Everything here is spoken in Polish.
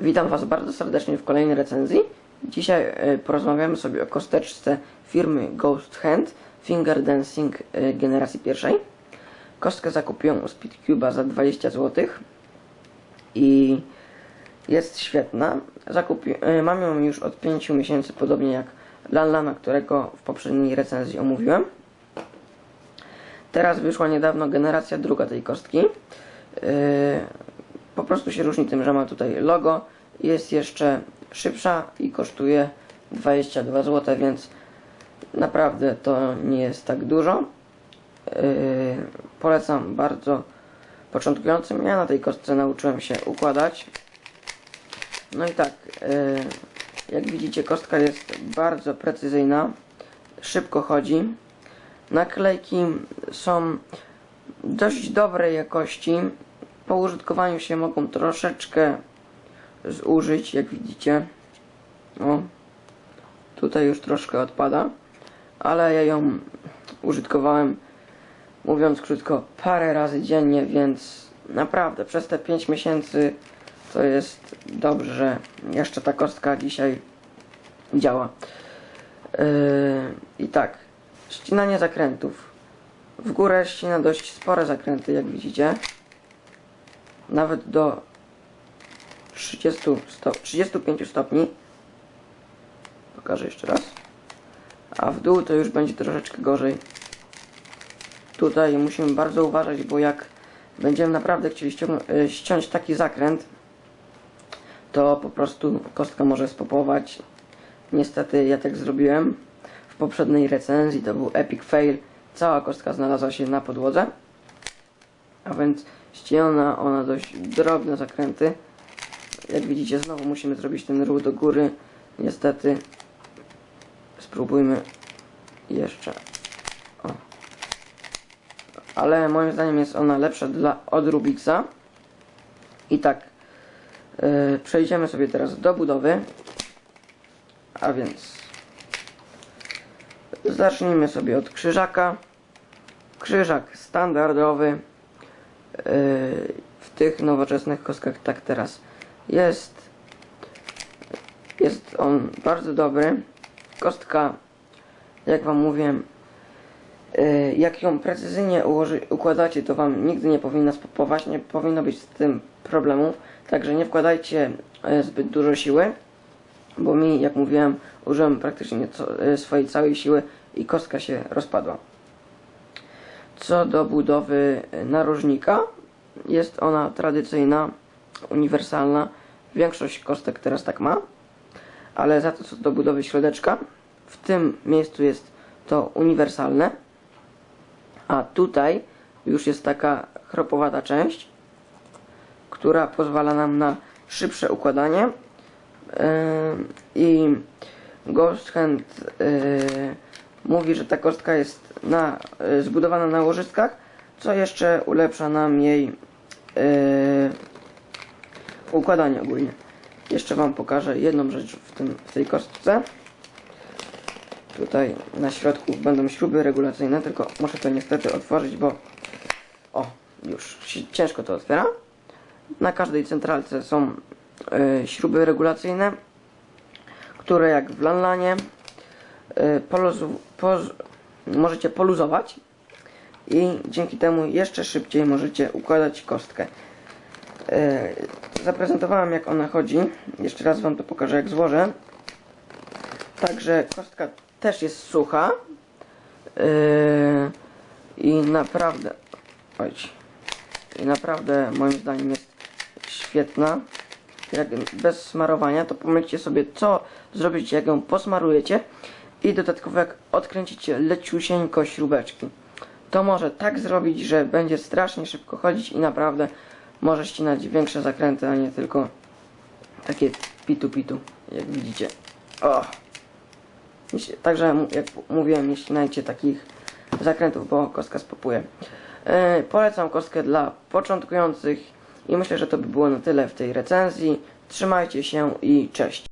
Witam Was bardzo serdecznie w kolejnej recenzji. Dzisiaj e, porozmawiamy sobie o kosteczce firmy Ghost Hand Finger Dancing e, generacji pierwszej. Kostkę zakupiłem u Speedcube'a za 20 zł i jest świetna. Zakupi, e, mam ją już od 5 miesięcy, podobnie jak Lanlana, którego w poprzedniej recenzji omówiłem. Teraz wyszła niedawno generacja druga tej kostki. Po prostu się różni tym, że ma tutaj logo. Jest jeszcze szybsza i kosztuje 22 zł, więc naprawdę to nie jest tak dużo. Yy, polecam bardzo początkującym. Ja na tej kostce nauczyłem się układać. No i tak, yy, jak widzicie kostka jest bardzo precyzyjna, szybko chodzi. Naklejki są dość dobrej jakości. Po użytkowaniu się mogą troszeczkę zużyć, jak widzicie. O, tutaj już troszkę odpada, ale ja ją użytkowałem, mówiąc krótko, parę razy dziennie, więc naprawdę przez te 5 miesięcy to jest dobrze, że jeszcze ta kostka dzisiaj działa. Yy, I tak, ścinanie zakrętów. W górę ścina dość spore zakręty, jak widzicie. Nawet do 30 sto 35 stopni. Pokażę jeszcze raz. A w dół to już będzie troszeczkę gorzej. Tutaj musimy bardzo uważać, bo jak będziemy naprawdę chcieli y, ściąć taki zakręt, to po prostu kostka może spopować. Niestety ja tak zrobiłem. W poprzedniej recenzji to był epic fail. Cała kostka znalazła się na podłodze. A więc ścięła ona dość drobne zakręty. Jak widzicie znowu musimy zrobić ten ruch do góry. Niestety spróbujmy jeszcze. O. Ale moim zdaniem jest ona lepsza dla od Rubixa. I tak yy, przejdziemy sobie teraz do budowy. A więc zacznijmy sobie od krzyżaka. Krzyżak standardowy w tych nowoczesnych kostkach tak teraz jest. Jest on bardzo dobry. Kostka, jak wam mówiłem, yy, jak ją precyzyjnie ułoży, układacie, to wam nigdy nie powinna spopować, nie powinno być z tym problemów. Także nie wkładajcie yy, zbyt dużo siły bo mi, jak mówiłem, użyłem praktycznie e, swojej całej siły i kostka się rozpadła. Co do budowy narożnika, jest ona tradycyjna, uniwersalna. Większość kostek teraz tak ma, ale za to co do budowy środeczka, w tym miejscu jest to uniwersalne, a tutaj już jest taka chropowata część, która pozwala nam na szybsze układanie. I Ghost Hand yy, mówi, że ta kostka jest na, yy, zbudowana na łożyskach, co jeszcze ulepsza nam jej yy, układanie ogólnie. Jeszcze Wam pokażę jedną rzecz w, tym, w tej kostce. Tutaj na środku będą śruby regulacyjne, tylko muszę to niestety otworzyć, bo o, już ciężko to otwiera. Na każdej centralce są y, śruby regulacyjne, które jak w Lanlanie y, możecie poluzować i dzięki temu jeszcze szybciej możecie układać kostkę. Y, zaprezentowałem jak ona chodzi. Jeszcze raz Wam to pokażę jak złożę. Także kostka też jest sucha. I naprawdę oj, i naprawdę moim zdaniem jest świetna. Jak bez smarowania, to pomyślcie sobie, co zrobić, jak ją posmarujecie i dodatkowo jak odkręcicie leciusieńko śrubeczki. To może tak zrobić, że będzie strasznie szybko chodzić i naprawdę może ścinać większe zakręty, a nie tylko takie pitu-pitu, jak widzicie. O! Także, jak mówiłem, nie ścinajcie takich zakrętów, bo kostka spopuje. Yy, polecam kostkę dla początkujących i myślę, że to by było na tyle w tej recenzji. Trzymajcie się i cześć.